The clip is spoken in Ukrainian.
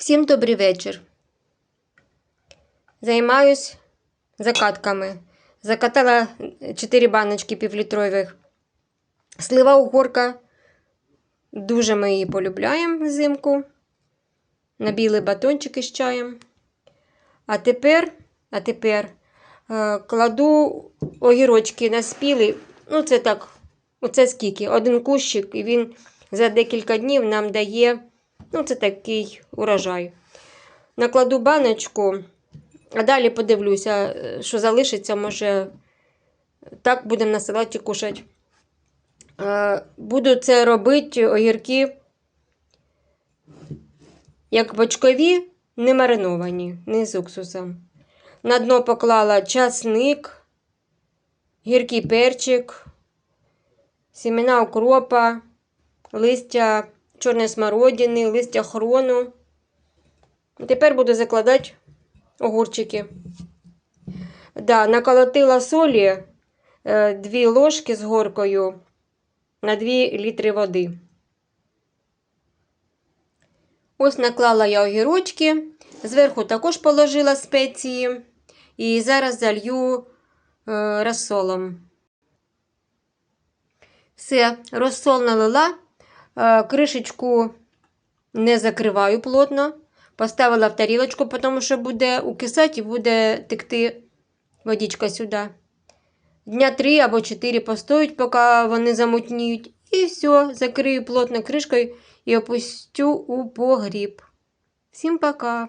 Всім добрий вечір. Займаюсь закатками. Закатала 4 баночки півлітрових. Слива угорка. Дуже ми її полюбляємо взимку. Набіли батончики з чаєм. А тепер, а тепер е, кладу огірочки на спіли. Ну, це так, оце скільки? Один кущик, і він за декілька днів нам дає. Ну, це такий урожай. Накладу баночку, а далі подивлюся, е, що залишиться, може, так будемо на салаті кушати. Е, Буду це робити огірки, як бочкові, не мариновані, не з уксусом. На дно поклала часник, гіркий перчик, сімена укропа, листя чорної смородини, листя хрону. Тепер буду закладати огурчики. Да, наколотила солі 2 ложки з горкою на 2 літри води. Ось наклала я огірочки, зверху також положила спеції і зараз залью е, розсолом. Все, розсол налила, е, кришечку не закриваю плотно. Поставила в тарілочку, тому що буде укисати і буде текти водичка сюди. Дня три або чотири постоють, поки вони замутніють. І все, закрию плотно кришкою і опустю у погріб. Всім пока!